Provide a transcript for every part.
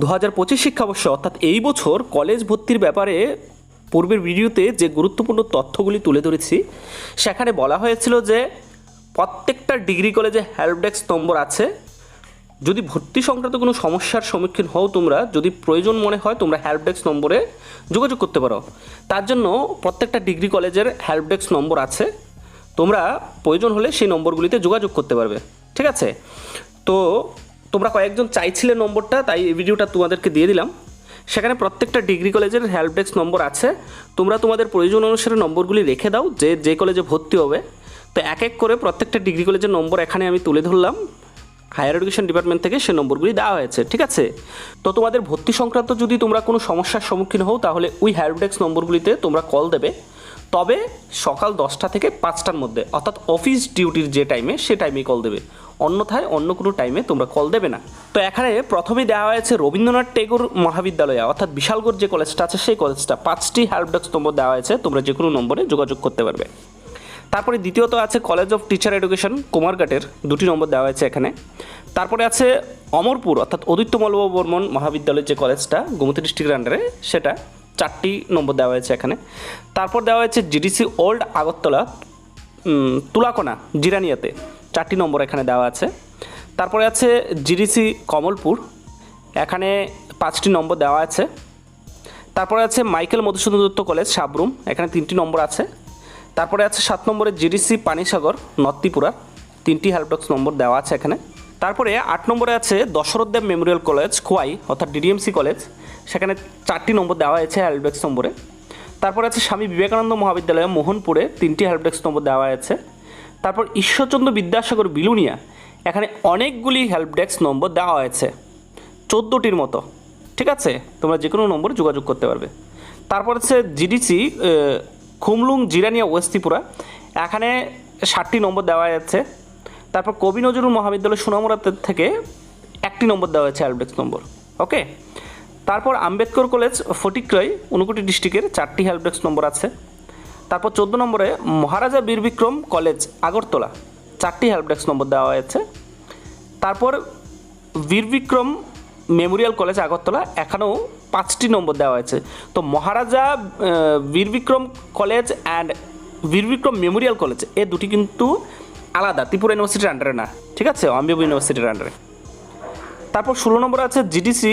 দু হাজার পঁচিশ শিক্ষাবর্ষে, অর্থাৎ এই বছর কলেজ ভর্তির ব্যাপারে পূর্বের ভিডিওতে যে গুরুত্বপূর্ণ তথ্যগুলি তুলে ধরেছি, সেখানে বলা হয়েছিল যে প্রত্যেকটা ডিগ্রি কলেজে হেল্প ডেস্ক নম্বর আছে। যদি ভর্তি সংক্রান্ত কোনো সমস্যার সম্মুখীন হও তোমরা, যদি প্রয়োজন মনে হয় তোমরা হেল্প ডেস্ক নম্বরে যোগাযোগ করতে পারো। তার জন্য প্রত্যেকটা ডিগ্রি কলেজের হেল্প ডেস্ক নম্বর আছে। তোমরা প্রয়োজন হলে সেই নম্বরগুলিতে যোগাযোগ করতে পারবে। ঠিক আছে? তো তোমরা কয়েকজন চাইছিলে নম্বরটা, তাই এই ভিডিওটা তোমাদেরকে দিয়ে দিলাম। সেখানে প্রত্যেকটা ডিগ্রি কলেজের হেল্প ডেস্ক নম্বর আছে। তোমরা তোমাদের প্রয়োজন অনুসারে নম্বরগুলি রেখে দাও, যে যে কলেজে ভর্তি হবে। তো এক এক করে প্রত্যেকটা ডিগ্রি কলেজের নম্বর এখানে আমি তুলে ধরলাম। হায়ার এডুকেশন ডিপার্টমেন্ট থেকে সে নম্বরগুলি দেওয়া হয়েছে, ঠিক আছে? তো তোমাদের ভর্তি সংক্রান্ত যদি তোমরা কোনো সমস্যার সম্মুখীন হও, তাহলে ওই হেল্প ডেস্ক নম্বরগুলিতে তোমরা কল দেবে। তবে সকাল দশটা থেকে পাঁচটার মধ্যে, অর্থাৎ অফিস ডিউটির যে টাইমে সে টাইমেই কল দেবে। অন্যথায় অন্য কোনো টাইমে তোমরা কল দেবে না। তো এখানে প্রথমেই দেওয়া হয়েছে রবীন্দ্রনাথ টেগোর মহাবিদ্যালয়, অর্থাৎ বিশালগড় যে কলেজটা আছে, সেই কলেজটা পাঁচটি হেল্প ডেস্ক নম্বর দেওয়া হয়েছে, তোমরা যে কোনো নম্বরে যোগাযোগ করতে পারবে। তারপরে দ্বিতীয়ত আছে কলেজ অফ টিচার এডুকেশন কুমারঘাটের। দুটি নম্বর দেওয়া হয়েছে এখানে। তারপরে আছে অমরপুর, অর্থাৎ অদিত্য মল্ল বর্মন মহাবিদ্যালয়ের যে কলেজটা গোমতী ডিস্ট্রিক্টের আন্ডারে সেটা। চারটি নম্বর দেওয়া হয়েছে এখানে। তারপর দেওয়া হয়েছে জিডিসি ওল্ড আগরতলা তুলাকোনা জিরানিয়াতে চারটি নম্বর এখানে দেওয়া আছে। তারপরে আছে জিডিসি কমলপুর এখানে পাঁচটি নম্বর দেওয়া আছে। তারপরে আছে মাইকেল মধুসূদন দত্ত কলেজ, সাবরুম, এখানে তিনটি নম্বর আছে। তারপরে আছে সাত নম্বরে জিডিসি পানিসাগর নর্তিপুরা তিনটি হেল্পডক্স নম্বর দেওয়া আছে এখানে। তারপরে আট নম্বরে আছে দশরথ দেব মেমোরিয়াল কলেজ, খোয়াই, অর্থাৎ ডিডিএমসি কলেজ। সেখানে চারটি নম্বর দেওয়া হয়েছে হেল্পডেস্ক নম্বরে। তারপরে আছে স্বামী বিবেকানন্দ মহাবিদ্যালয়, মোহনপুরে তিনটি হেল্পডেস্ক নম্বর দেওয়া হয়েছে। তারপর ঈশ্বরচন্দ্র বিদ্যাসাগর বিলুনিয়া, এখানে অনেকগুলি হেল্পডেস্ক নম্বর দেওয়া হয়েছে, চোদ্দোটির মতো। ঠিক আছে? তোমরা যে কোনো নম্বরে যোগাযোগ করতে পারবে। তারপর হচ্ছে জিডিসি খুমলুং জিরানিয়া ওয়েস্তিপুরা, এখানে ষাটটি নম্বর দেওয়া যাচ্ছে তারপর কবি নজরুল মহাবিদ্যালয় সোনামুড়া থেকে একটি নম্বর দেওয়া হয়েছে হেল্পডেস্ক নম্বর। ওকে? তারপর আম্বেদকর কলেজ ফটিক্রয় ঊনকোটি ডিস্ট্রিক্টের চারটি হেল্পডেস্ক নম্বর আছে। তারপর চোদ্দ নম্বরে মহারাজা বীরবিক্রম কলেজ আগরতলা, চারটি হেল্পডেস্ক নম্বর দেওয়া হয়েছে। তারপর বীরবিক্রম মেমোরিয়াল কলেজ আগরতলা, এখানেও পাঁচটি নম্বর দেওয়া হয়েছে। তো Maharaja Birbikram college and Birbikram memorial college, এ দুটি কিন্তু আলাদা, ত্রিপুরা ইউনিভার্সিটির আন্ডারে না। ঠিক আছে? অম্বিব ইউনিভার্সিটির আন্ডারে তারপর ষোলো নম্বর আছে জিডিসি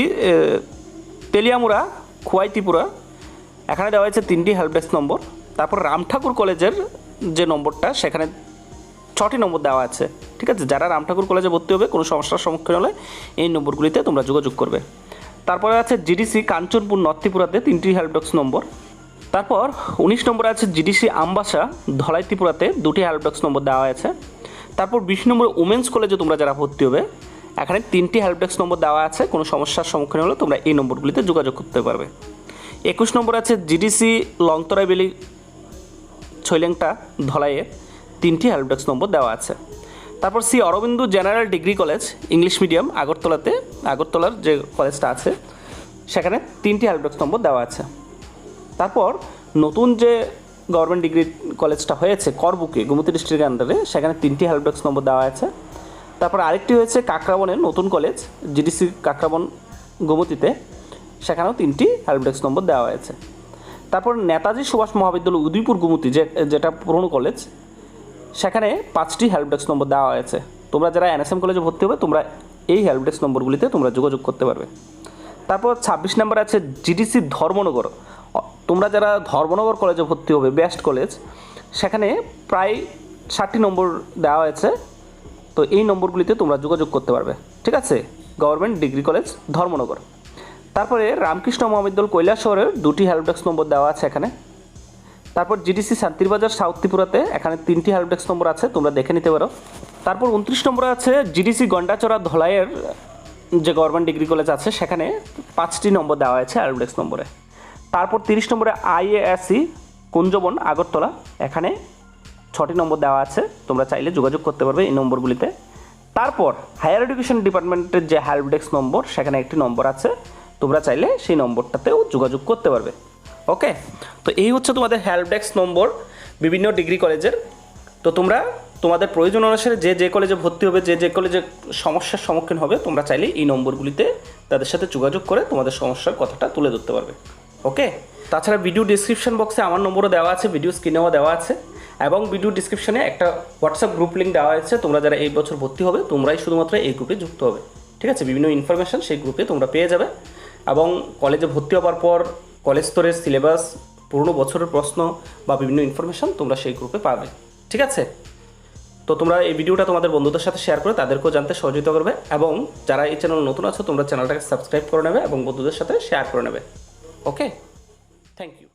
তেলিয়ামুরা খোয়াই ত্রিপুরা। এখানে দেওয়া হয়েছে তিনটি হেল্প ডেস্ক নম্বর। তারপর রামঠাকুর কলেজের যে নম্বরটা, সেখানে ছটি নম্বর দেওয়া আছে। ঠিক আছে? যারা রামঠাকুর কলেজে ভর্তি হবে, কোনো সমস্যার সম্মুখীন হলে এই নম্বরগুলিতে তোমরা যোগাযোগ করবে। তারপরে আছে জিডিসি কাঞ্চনপুর নর্থিপুরাতে তিনটি হেল্প ডেস্ক নম্বর। তারপর উনিশ নম্বর আছে জিডিসি আমবাসা, ধলাই ত্রিপুরাতে দুটি হেল্প ডেস্ক নম্বর দেওয়া আছে তারপর বিশ নম্বরে উমেন্স কলেজে তোমরা যারা ভর্তি হবে, এখানে তিনটি হেল্প ডেস্ক নম্বর দেওয়া আছে, কোনো সমস্যার সম্মুখীন হলে তোমরা এই নম্বরগুলিতে যোগাযোগ করতে পারবে। একুশ নম্বর আছে জিডিসি লংতরাই বেলি ছৈলেংটা ধলাইয়ে তিনটি হেল্প ডেস্ক নম্বর দেওয়া আছে। তারপর Sri Aurobindo general degree college, English medium, আগরতলাতে, আগরতলার যে কলেজটা আছে, সেখানে তিনটি হেল্প ডেস্ক নম্বর দেওয়া আছে। তারপর নতুন যে গভর্নমেন্ট ডিগ্রি কলেজটা হয়েছে, করবুকে, গোমতী ডিস্ট্রিক্টের আন্ডারে সেখানে তিনটি হেল্প ডেস্ক নম্বর দেওয়া আছে। তারপর আরেকটি হয়েছে কাকরাবনের নতুন কলেজ জিডিসি কাকরাবন গোমতীতে, সেখানেও তিনটি হেল্প ডেস্ক নম্বর দেওয়া হয়েছে। তারপর নেতাজি সুভাষ মহাবিদ্যালয় উদয়পুর গুমতি, যে, যেটা পুরনো কলেজ সেখানে পাঁচটি হেল্প ডেস্ক নম্বর দেওয়া হয়েছে। তোমরা যারা এনএসএম কলেজে ভর্তি হবে, তোমরা এই হেল্প ডেস্ক নম্বরগুলিতে তোমরা যোগাযোগ করতে পারবে। তারপর ছাব্বিশ নম্বর আছে জিডিসি ধর্মনগর। তোমরা যারা ধর্মনগর কলেজে ভর্তি হবে বেস্ট কলেজ সেখানে প্রায় ষাটটি নম্বর দেওয়া হয়েছে। তো এই নম্বরগুলিতে তোমরা যোগাযোগ করতে পারবে। ঠিক আছে? Government degree college Dharmanagar. তারপরে রামকৃষ্ণ মহাবিদ্যালয় কৈলাসহরের দুটি হেল্প ডেস্ক নম্বর দেওয়া আছে এখানে। তারপর জিডিসি শান্তিরবাজার সাউথ ত্রিপুরাতে এখানে তিনটি হেল্প ডেস্ক নম্বর আছে, তোমরা দেখে নিতে পারো। তারপর উনত্রিশ নম্বর আছে জিডিসি গন্ডাচড়া ধলাইয়ের যে গভর্নমেন্ট ডিগ্রি কলেজ আছে, সেখানে পাঁচটি নম্বর দেওয়া হয়েছে হেল্প ডেস্ক নম্বরে তারপর তিরিশ নম্বরে আইএএসসি, কুঞ্জবন, আগরতলা। এখানে ছটি নম্বর দেওয়া আছে, তোমরা চাইলে যোগাযোগ করতে পারবে এই নম্বরগুলিতে। তারপর হায়ার এডুকেশন ডিপার্টমেন্টের যে হেল্প ডেস্ক নম্বর, সেখানে একটি নম্বর আছে, তোমরা চাইলে সেই নম্বরটাতেও যোগাযোগ করতে পারবে। ওকে? তো এই হচ্ছে তোমাদের হেল্প ডেস্ক নম্বর, বিভিন্ন ডিগ্রি কলেজের। তো তোমরা, তোমাদের প্রয়োজন অনুসারে যে যে কলেজে ভর্তি হবে, যে যে কলেজে সমস্যার সম্মুখীন হবে, তোমরা চাইলে এই নম্বরগুলিতে তাদের সাথে যোগাযোগ করে তোমাদের সমস্যার কথাটা তুলে ধরতে পারবে। ওকে? তাছাড়া ভিডিও ডিসক্রিপশন বক্সে আমার নম্বরও দেওয়া আছে ভিডিও স্ক্রিনেও দেওয়া আছে। এবং ভিডিও ডিসক্রিপশনে একটা হোয়াটসঅ্যাপ গ্রুপ লিঙ্ক দেওয়া আছে তোমরা যারা এই বছর ভর্তি হবে, তোমরাই শুধুমাত্র এই গ্রুপে যুক্ত হবে। ঠিক আছে? বিভিন্ন ইনফরমেশন সেই গ্রুপে তোমরা পেয়ে যাবে। এবং কলেজে ভর্তি হওয়ার পর কলেজ স্তরের সিলেবাস পুরনো বছরের প্রশ্ন বা বিভিন্ন ইনফরমেশন তোমরা সেই গ্রুপে পাবে। ঠিক আছে? তো তোমরা এই ভিডিওটা তোমাদের বন্ধুদের সাথে শেয়ার করে তাদেরকেও জানতে সহযোগিতা করবে। এবং যারা এই চ্যানেল নতুন আছো, তোমরা চ্যানেলটাকে সাবস্ক্রাইব করে নেবে এবং বন্ধুদের সাথে শেয়ার করে নেবে। okay. Thank you.